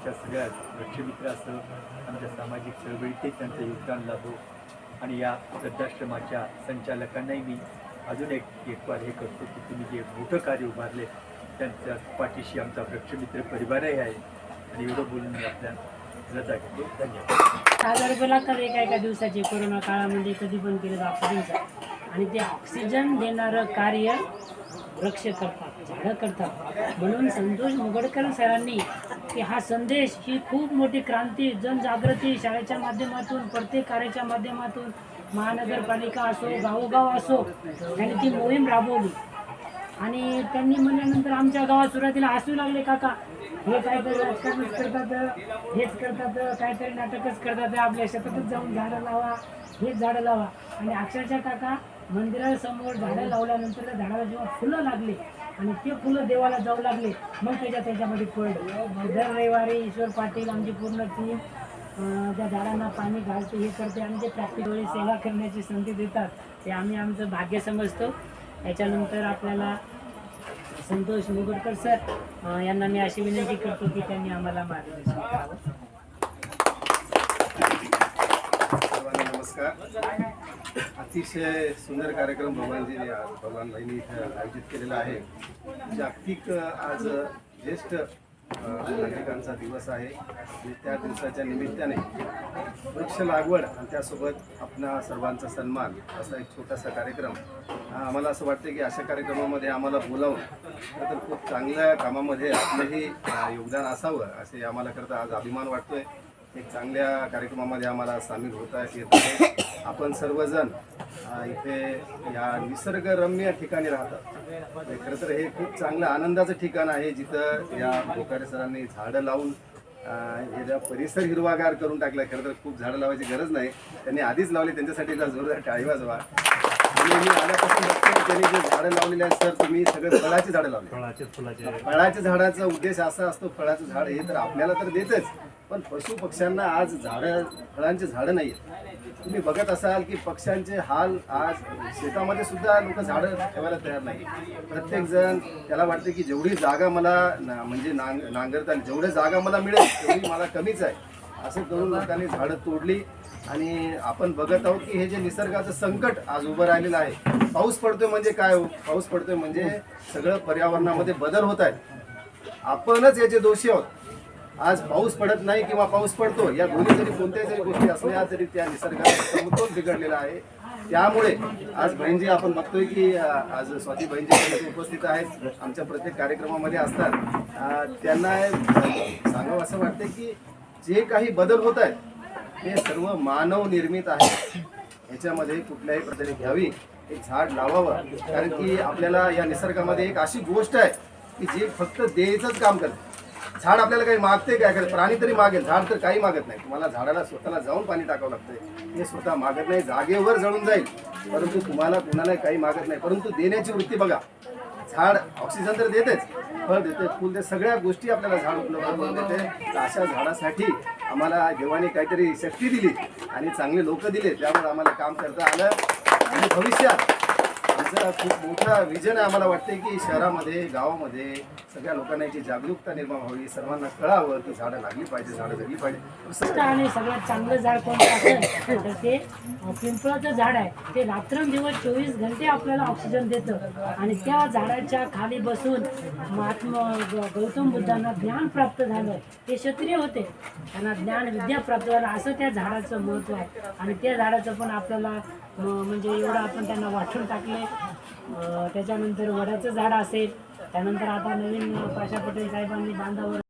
आमच्या सगळ्या लक्षमित्र असं आमच्या सामाजिक चळवळीत त्यांचं योगदान लाभो. आणि या वृद्धाश्रमाच्या संचालकांनाही मी अजून एक एक बार हे करतो की तुम्ही जे मोठं कार्य उभारले त्यांच्या पाठीशी आमचा वृक्षमित्र परिवारही आहे. आणि एवढं बोलून मी आपल्या रजा घेतो. धन्यवाद. हजार रुपये लागतात एका एका दिवसाचे कोरोना काळामध्ये कधी पण केलं आणि ते ऑक्सिजन देणारं कार्य वृक्ष करतात झाडं करतात म्हणून संतोष मुगडकर सरांनी की हा संदेश ही खूप मोठी क्रांती जनजागृती शाळेच्या माध्यमातून प्रत्येक कार्याच्या माध्यमातून महानगरपालिका असो गावोगाव असो त्यांनी ती मोहीम राबवली. आणि त्यांनी म्हणल्यानंतर आमच्या गावात सुरुवातीला हसू लागले काका हे काहीतरी राजकारणच करतात हेच करतात काहीतरी नाटकच करतात आपल्या शेतातच जाऊन झाडं लावा हेच झाडं लावा. आणि अक्षरशः काका मंदिरासमोर झाडं लावल्यानंतर त्या झाडाला जेव्हा फुलं लागले आणि ते फुलं देवाला जाऊ लागले मग त्याच्या त्याच्यामध्ये पडलं दर रविवारी ईश्वर पाटील आमची पूर्ण टीम त्या झाडांना पाणी घालते हे करते आणि ते प्रॅक्टिकली सेवा करण्याची संधी देतात. ते आम्ही आमचं भाग्य समजतो. याच्यानंतर आपल्याला संतोष मुगडकर सर यांना मी अशी विनंती करतो की त्यांनी आम्हाला मार्गदर्शन करावं. नमस्कार. अतिशय सुंदर कार्यक्रम भगवानजी आज भगवान भाईनी आयोजित केलेला आहे. जागतिक आज ज्येष्ठ नागरिकांचा दिवस आहे. आणि त्या दिवसाच्या निमित्ताने वृक्ष लागवड आणि त्यासोबत आपणा सर्वांचा सन्मान असा एक छोटासा कार्यक्रम. आम्हाला असं वाटतं की अशा कार्यक्रमामध्ये आम्हाला बोलावून तर खूप चांगल्या कामामध्ये आपलंही योगदान असावं असे आम्हाला करता आज अभिमान वाटतोय. एक चांगल्या कार्यक्रमामध्ये आम्हाला सामील होता येत आहे. आपण सर्वजण इथे या निसर्गरम्य ठिकाणी राहतात. खरं तर हे खूप चांगलं आनंदाचं ठिकाण आहे जिथं या बोकारे सरांनी झाडं लावून याचा परिसर हिरवागार करून टाकला खरं तर खूप झाडं लावायची गरज नाही. त्यांनी आधीच लावली त्यांच्यासाठी जोरदार टाळी वाजवा. आणि मी आल्यापासून बघतोय त्यांनी जे झाडं लावलेली आहेत सर तुम्ही सगळे फळाची झाडं लावली. फळाचे फुलाचे. फळाच्या झाडाचा उद्देश असा असतो फळाचं झाड हे तर आपल्याला तर देतच पण पशु पक्ष्यांना आज झाडं फळांचे झाडं नाही तुम्ही बघत असाल की पक्ष्यांचे हाल आज शेतामध्ये सुद्धा लोक झाडं ठेवायला तयार नाही प्रत्येक जण त्याला वाटते की जेवढी जागा मला ना- म्हणजे नांग नांगरता जेवढी जागा मला मिळेल तेवढी मला कमीच आहे. असं करून लोकांनी झाडं तोडली आणि आपण बघत आहोत की हे जे निसर्गाचं संकट आज उभं राहिलेलं आहे पाऊस पडतोय म्हणजे काय हो? पाऊस पडतोय म्हणजे सगळं पर्यावरणामध्ये बदल होत आहेत. आपणच याचे दोषी आहोत. आज पाऊस पडत नाही किंवा पाऊस पडतो या दोन्ही जरी कोणत्या जरी गोष्टी असल्या तरी त्या निसर्गाचा समतोल बिघडलेला आहे. त्यामुळे आज बहिणजी आपण बघतोय की आज स्वाती बहिणजी उपस्थित आहेत. आमच्या प्रत्येक कार्यक्रमामध्ये असतात. त्यांना सांगावं असं वाटतं की जे काही बदल होत आहेत ते सर्व मानव निर्मित आहे ह्याच्यामध्ये कुठल्याही प्रकारे घ्यावी एक झाड लावावं. कारण की आपल्याला या निसर्गामध्ये एक अशी गोष्ट आहे की जे फक्त द्यायचंच काम करते. झाड आपल्याला काही मागते काय? करत प्राणी तरी मागेल झाड तर काही मागत नाही. तुम्हाला झाडाला स्वतःला जाऊन पाणी टाकावं लागतंय. हे स्वतः मागत नाही जागेवर जळून जाईल. परंतु तुम्हाला कुणाला काही मागत नाही. परंतु देण्याची वृत्ती बघा. झाड ऑक्सिजन तर देतेच फळ देते फुल देते सगळ्या गोष्टी आपल्याला झाड उपलब्ध करून देते. तर अशा झाडासाठी आम्हाला देवाने काहीतरी शक्ती दिली आणि चांगले लोक दिले त्यामुळे आम्हाला काम करता आलं. आणि भविष्यात आमचं खूप मोठा विजन आहे आम्हाला वाटते की शहरामध्ये गावामध्ये सगळ्या लोकांना याची जागरूकता निर्माण व्हावी सर्वांना कळावं की झाडं लागली पाहिजे झाडं जगली पाहिजे. आणि सगळ्यात चांगलं झाड कोणतं असेल तर ते पिंपळाचं झाड आहे. ते रात्रंदिवस चोवीस घंटे आपल्याला ऑक्सिजन देतं. आणि त्या झाडाच्या खाली बसून महात्मा ग- गौतम बुद्धांना ज्ञान प्राप्त झालं ते क्षत्रिय होते. त्यांना ज्ञान विद्या प्राप्त झालं असं त्या झाडाचं महत्त्व आहे. आणि त्या झाडाचं पण आपल्याला म्हणजे एवढं आपण त्यांना वाटून टाकले. त्याच्यानंतर वडाचं झाड असेल त्यानंतर आता नवीन अं, पाशा पटेल साहेबांनी बांधावर